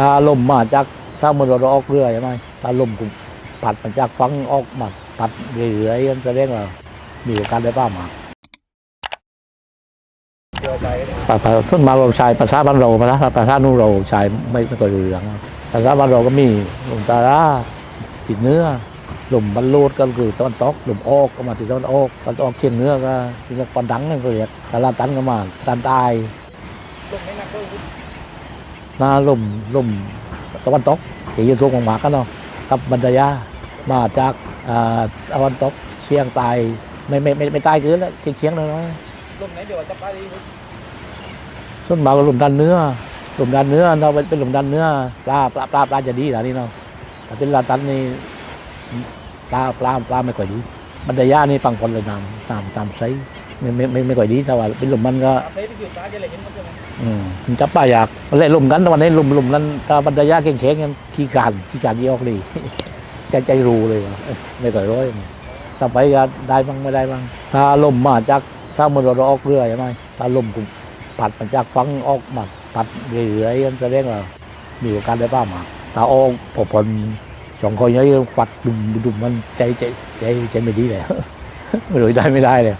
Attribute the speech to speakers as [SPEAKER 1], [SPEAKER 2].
[SPEAKER 1] ถ้าลมมาจากถ้ามันเราออกเรือใช่ไหมถ้าลมกูผัดมาจากฟังออกมาผัดเรื่อยๆแสดงว่ามีโอกาสได้ป้ามา
[SPEAKER 2] เรือใช้
[SPEAKER 1] ภาษาส่วนมาเราใช้ภาษาบ้านเราภาษาภาษานู้นเราใช้ไม่ไม่ค่อยรู้เรื่องภาษาบ้านเราก็มีลมตาราติดเนื้อลมบรรลุก็คือตะวันตกลมออกก็มาที่ตะวันออกตะวันออกเชียงเนื้อก็ที่ปอนดังนั่นก็เรียกตะลาตันก็มาตันตาย
[SPEAKER 2] ลมไม่นักด้วย
[SPEAKER 1] หน้าลมลมตะวันตกที่อยู่ทั่วของหมากันเนาะกับบรรดายามาจากอ่าตะวันตกเชียงใต้ไม่ไม่ไม่ไม่ใต้คือแล้วเชียงเชียงน้อย
[SPEAKER 2] ลมไหนเดี๋ยวจะไปดี
[SPEAKER 1] ๆส่วนมากก็ลมดันเนื้อลมดันเนื้อเราเป็นลมดันเนื้อปลาปลาปลาปลาจะดีนะนี่เนาะแต่เป็นลาตันนี่ปลาปลาปลาไม่ค่อยดีบรรดายานี่ปังพลเลยน้ำตามตามไซส์ ไม่ไม่ไม่ไม่ค่อยดีแต่ว่าเป็นลมมันก็
[SPEAKER 2] ตามเซ่ที่คือฟ้าจะเลยเห็นมันใช่ไหม
[SPEAKER 1] อืมมันจับปลาอยากมันเล่นลุมกันแต่วันนี้ลุมลุมกันตาบรรดายาเก่งๆกันขี้การขี้การยี่ออกเลยใจใจรู้เลยว่าเอ้ยไม่ต่อยร้อยถ้าไปก็ได้บ้างไม่ได้บ้างถ้าลมมาจากถ้ามันเราออกเรือใช่ไหมถ้าลมกูผัดมาจากฟังออกมาผัดเรื่อยๆแสดงว่ามีโอกาสได้ป้ามาถ้าออกพอพลสองคนนี้ฟัดดุมดุมมันใจใจใจใจไม่ดีเลยไม่รู้ได้ไม่ได้เลย